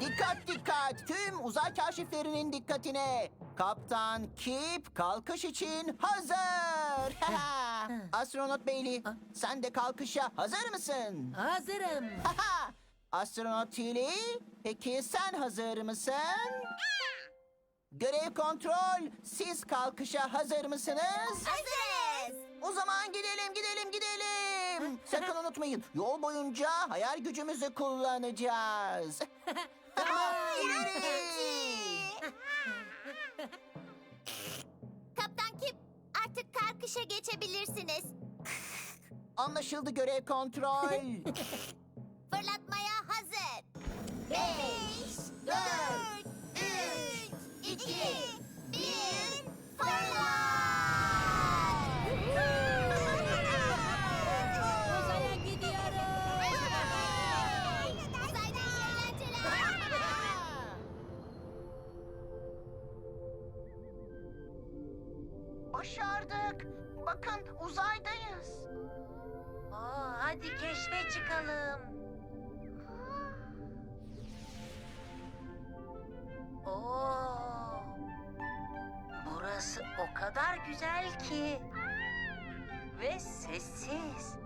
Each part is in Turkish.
Dikkat dikkat! Tüm uzay kaşiflerinin dikkatine! Kaptan Kip kalkış için hazır! Astronot Bailey, sen de kalkışa hazır mısın? Hazırım. Astronot Tilly, peki sen hazır mısın? Görev kontrol, siz kalkışa hazır mısınız? Hazırız. O zaman gidelim, gidelim, gidelim. Sakın unutmayın, yol boyunca hayal gücümüzü kullanacağız. Tamam, ileri. Kaptan Kip artık kalkışa geçebilirsiniz. Anlaşıldı görev kontrol. Fırlatmaya Başardık. Bakın uzaydayız. Oo, hadi keşfe çıkalım. Oo. Burası o kadar güzel ki. Ve sessiz.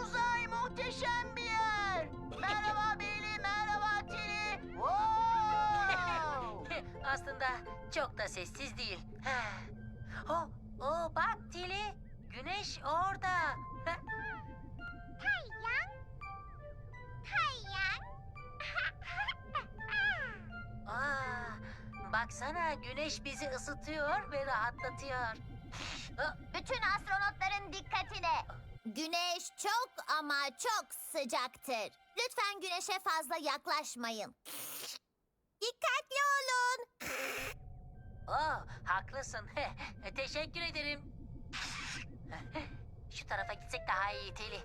Uzay muhteşem Aslında çok da sessiz değil. oh, oh, bak Tili, güneş orada. Kayyan. Kayyan. Aa, baksana güneş bizi ısıtıyor ve rahatlatıyor. Ah, Bütün astronotların dikkatine. Güneş çok ama çok sıcaktır. Lütfen güneşe fazla yaklaşmayın. Oh, haklısın. Teşekkür ederim. Şu tarafa gitsek daha iyi Tili.